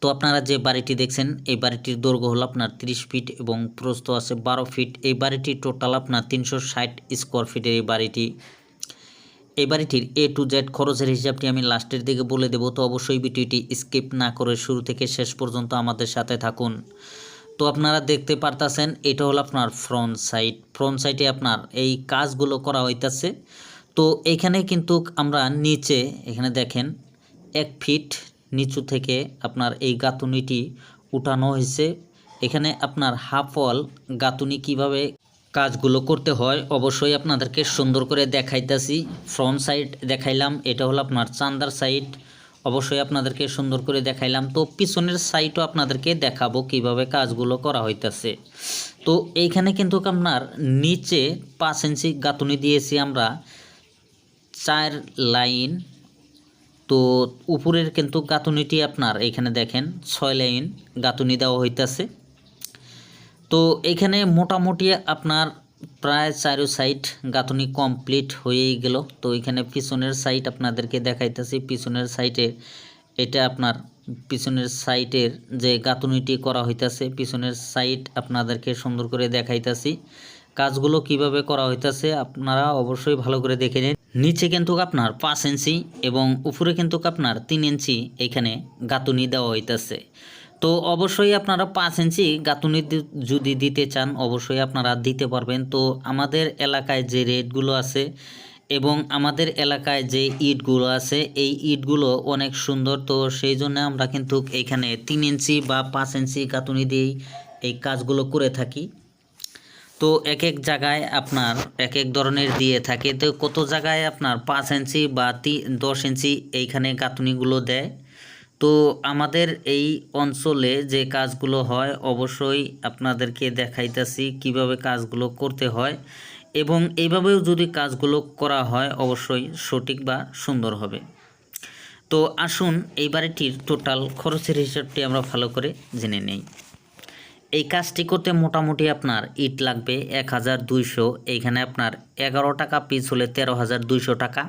তো আপনারা যে বাড়িটি দেখছেন, এই বাড়িটির দৈর্ঘ্য হলো আপনার 30 ফিট এবং প্রস্থ আছে বারো ফিট। এই বাড়িটি টোটাল আপনার তিনশো ষাট স্কোয়ার ফিটের এই বাড়িটি। এই বাড়িটির এ টু জেড খরচের হিসাবটি আমি লাস্টের দিকে বলে দেবো, তো অবশ্যই ভিডিওটি স্কিপ না করে শুরু থেকে শেষ পর্যন্ত আমাদের সাথে থাকুন। তো আপনারা দেখতে পারতাছেন, এটা হলো আপনার ফ্রন্ট সাইড ফ্রন্ট সাইডে আপনার এই কাজগুলো করা হইতাছে। তো এখানে কিন্তু আমরা নিচে, এখানে দেখেন, এক ফিট নিচু থেকে আপনার এই গাঁথুনিটি উঠানো হয়েছে। এখানে আপনার হাফ ওয়াল গাঁথুনি কীভাবে কাজগুলো করতে হয় অবশ্যই আপনাদেরকে সুন্দর করে দেখাইতেছি। ফ্রন্ট সাইড দেখাইলাম, এটা হলো আপনার চান্দার সাইড। অবশ্যই আপনাদেরকে সুন্দর করে দেখাইলাম। তো পিছনের সাইডও আপনাদেরকে দেখাবো কীভাবে কাজগুলো করা হইতাছে। তো এইখানে কিন্তু আপনার নিচে পাঁচ ইঞ্চি গাঁথুনি দিয়েছি আমরা। চার লাইন তো উপরের কিন্তু গাঁথুনিটি আপনার এখানে দেখেন, ছয় লাইন গাঁথুনি দেওয়া হইতাছে। তো এখানে মোটামুটি আপনার প্রায় চারো সাইড গাঁথুনি কমপ্লিট হয়েই গেল। তো এখানে পিছনের সাইড আপনাদেরকে দেখাইতেছি, পিছনের সাইডে এটা আপনার পিছনের সাইটের যে গাঁথুনিটি করা হইতাছে, পিছনের সাইড আপনাদেরকে সুন্দর করে দেখাইতাছি। কাজগুলো কীভাবে করা হইতাছে আপনারা অবশ্যই ভালো করে দেখে নিন। নিচে কিন্তু আপনার পাঁচ ইঞ্চি এবং উপরে কিন্তু আপনার তিন ইঞ্চি এখানে গাঁথুনি দেওয়া হইতাছে। তো অবশ্যই আপনারা পাঁচ ইঞ্চি গাঁথুনি যদি দিতে চান, অবশ্যই আপনারা দিতে পারবেন। তো আমাদের এলাকায় যে রেটগুলো আছে এবং আমাদের এলাকায় যে ইটগুলো আছে, এই ইটগুলো অনেক সুন্দর। তো সেই জন্য আমরা কিন্তু এখানে তিন ইঞ্চি বা পাঁচ ইঞ্চি গাঁথুনি দিয়েই এই কাজগুলো করে থাকি। তো এক এক জায়গায় আপনার এক এক ধরনের দিয়ে থাকে। তো কত জায়গায় আপনার পাঁচ ইঞ্চি বা দশ ইঞ্চি এইখানে গাঁথুনিগুলো দেয়? তো আমাদের এই অঞ্চলে যে কাজগুলো হয়, অবশ্যই আপনাদেরকে দেখাইতেছি কীভাবে কাজগুলো করতে হয় এবং এইভাবেও যদি কাজগুলো করা হয়, অবশ্যই সঠিক বা সুন্দর হবে। তো আসুন এই বাড়িটির টোটাল খরচের হিসাবটি আমরা ভালো করে জেনে নেই। এই কাজটি করতে মোটামুটি আপনার ইট লাগবে এক হাজার দুইশো। এইখানে আপনার এগারো টাকা পিস হলে তেরো হাজার দুইশো টাকা।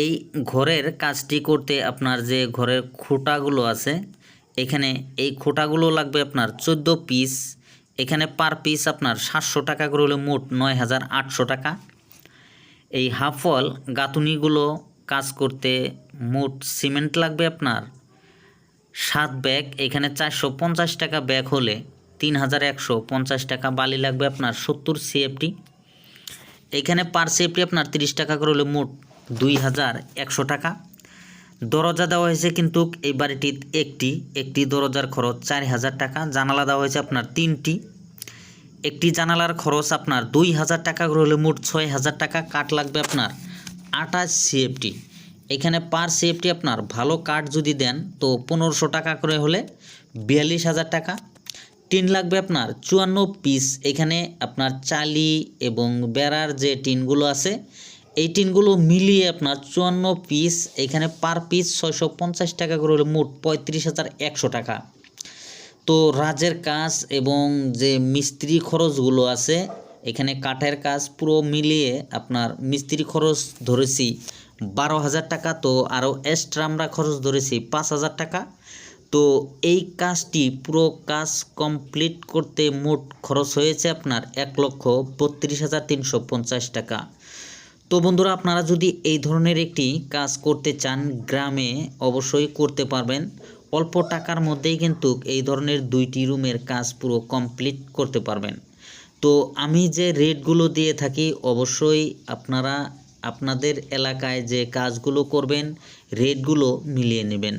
এই ঘরের কাজটি করতে আপনার যে ঘরের খুঁটাগুলো আছে, এখানে এই খুঁটাগুলো লাগবে আপনার চোদ্দ পিস। এখানে পার পিস আপনার সাতশো টাকা করে হলে মোট নয় হাজার আটশো টাকা। এই হাফ ওয়াল গাঁথুনিগুলো কাজ করতে মোট সিমেন্ট লাগবে আপনার সাত ব্যাগ, এখানে চারশো পঞ্চাশ টাকা ব্যাগ হলে তিন হাজার একশো পঞ্চাশ টাকা বালি লাগবে আপনার সত্তর সিএফটি এখানে পার সিএফটি আপনার তিরিশ টাকা করে হলে মোট দুই হাজার একশো টাকা। দরজা দেওয়া হয়েছে কিন্তু এই বাড়িটি একটি একটি দরজার খরচ চার হাজার টাকা, জানালা দেওয়া হয়েছে আপনার তিনটি। একটি জানালার খরচ আপনার দুই হাজার টাকা করে হলে মোট ছয় হাজার টাকা, কাঠ লাগবে আপনার আঠাশ সিএফটি এখানে পার সিএফটি আপনার ভালো কাঠ যদি দেন, তো পনেরোশো টাকা করে হলে বিয়াল্লিশ হাজার টাকা। টিন লাগবে আপনার চুয়ান্ন পিস এখানে আপনার চালি এবং বেড়ার যে টিনগুলো আছে, এই টিনগুলো মিলিয়ে আপনার চুয়ান্ন পিস এখানে পার পিস ছয়শো পঞ্চাশ টাকা করে হলে মোট পঁয়ত্রিশ হাজার একশো টাকা। তো রাজের কাজ এবং যে মিস্ত্রি খরচগুলো আছে, এখানে কাঠের কাজ পুরো মিলিয়ে আপনার মিস্ত্রি খরচ ধরেছি বারো হাজার টাকা, তো আরও এক্সট্রা আমরা খরচ ধরেছি পাঁচ হাজার টাকা। তো এই কাজটি পুরো কাজ কমপ্লিট করতে মোট খরচ হয়েছে আপনার এক লক্ষ বত্রিশ হাজার তিনশো পঞ্চাশ টাকা। তো বন্ধুরা, আপনারা যদি এই ধরনের একটি কাজ করতে চান গ্রামে, অবশ্যই করতে পারবেন। অল্প টাকার মধ্যেই কিন্তু এই ধরনের দুইটি রুমের কাজ পুরো কমপ্লিট করতে পারবেন। তো আমি যে রেটগুলো দিয়ে থাকি, অবশ্যই আপনারা আপনাদের এলাকায় যে কাজগুলো করবেন, রেটগুলো মিলিয়ে নেবেন।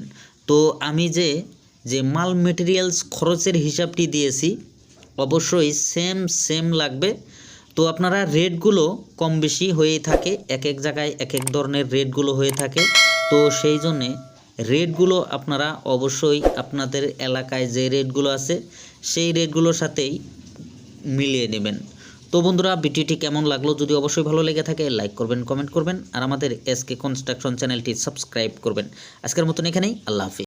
তো আমি যে যে মাল মেটেরিয়ালস খরচের হিসাবটি দিয়েছি, অবশ্যই সেম সেম লাগবে। তো আপনারা রেটগুলো কম বেশি হয়েই থাকে, এক এক জায়গায় এক এক ধরনের রেটগুলো হয়ে থাকে। তো সেই জন্যে রেটগুলো আপনারা অবশ্যই আপনাদের এলাকায় যে রেটগুলো আছে, সেই রেটগুলোর সাথেই মিলিয়ে নেবেন। তো বন্ধুরা, ভিডিওটি কেমন লাগল যদি অবশ্যই ভালো লেগে থাকে লাইক করবেন কমেন্ট করবেন, আর আমাদের এসকে কনস্ট্রাকশন চ্যানেলটি সাবস্ক্রাইব করবেন। আজকের মতন এখানেই, আল্লাহ হাফিজ।